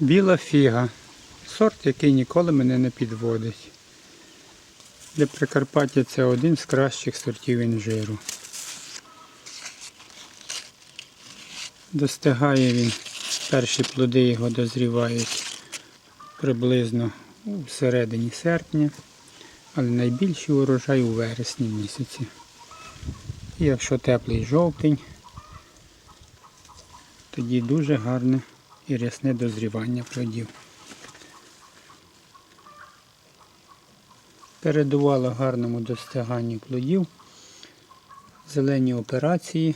Біла фіга. Сорт, який ніколи мене не підводить. Для Прикарпаття це один з кращих сортів інжиру. Достигає він, перші плоди його дозрівають приблизно у середині серпня, але найбільший урожай у вересні місяці. І якщо теплий жовтень, тоді дуже гарне і рясне дозрівання плодів. Передувало гарному достиганню плодів зелені операції,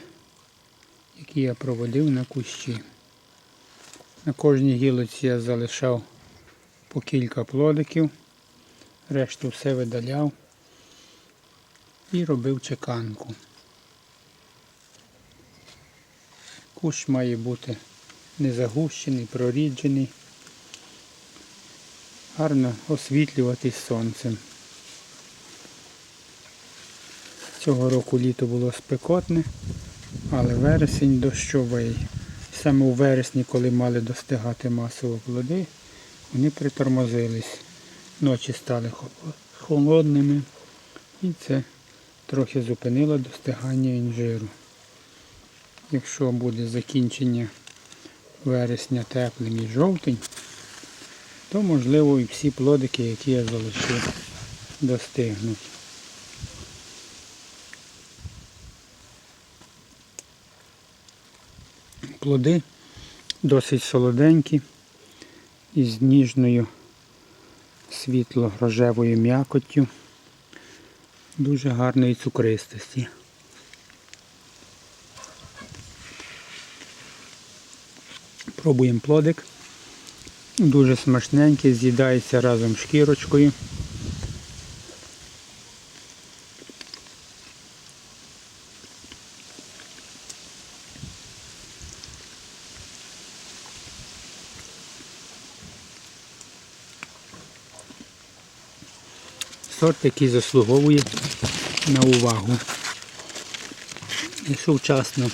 які я проводив на кущі. На кожній гілоці я залишав по кілька плодиків, решту все видаляв і робив чеканку. Кущ має бути не загущений, проріджений, гарно освітлюватись сонцем. Цього року літо було спекотне, але вересень дощовий. Саме у вересні, коли мали достигати масово плоди, вони притормозились. Ночі стали холодними і це трохи зупинило достигання інжиру. Якщо буде закінчення вересня теплим і жовтень, то можливо і всі плодики, які я залишив, достигнуть. Плоди досить солоденькі із ніжною світло-рожевою м'якоттю, дуже гарної цукристості. Пробуємо плодик. Дуже смачненький, з'їдається разом з шкірочкою. Сорт, який заслуговує на увагу. Якщо вчасно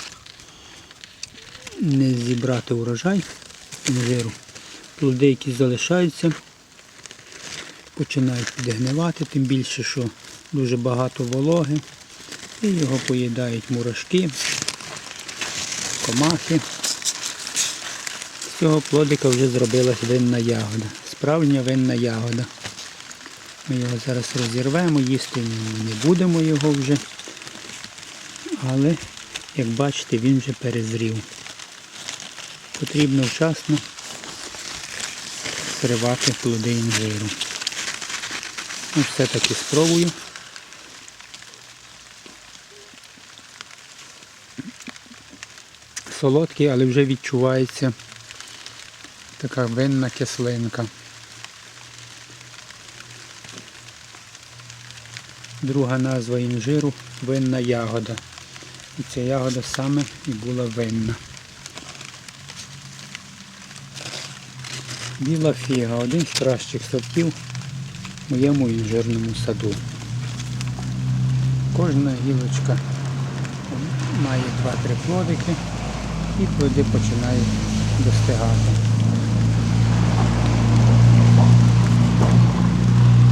не зібрати урожай інжиру, плоди, які залишаються, починають підгнивати, тим більше, що дуже багато вологи, і його поїдають мурашки, комахи. З цього плодика вже зробилась винна ягода. Справжня винна ягода. Ми його зараз розірвемо, їсти не будемо його вже. Але, як бачите, він вже перезрів. Потрібно вчасно скривати плоди інжиру. Ну, все-таки спробую. Солодкий, але вже відчувається така винна кислинка. Друга назва інжиру винна ягода. І ця ягода саме і була винна. Біла фіга, один з кращих сортів в моєму інжирному саду. Кожна гілочка має 2-3 плодики і плоди починають достигати.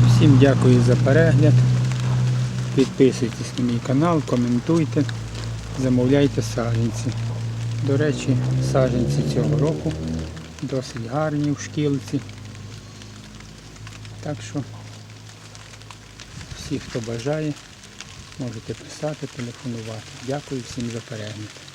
Всім дякую за перегляд. Підписуйтесь на мій канал, коментуйте, замовляйте саджанці. До речі, саджанці цього року досить гарні в шкілці. Так що всі, хто бажає, можете писати, телефонувати. Дякую всім за перегляд.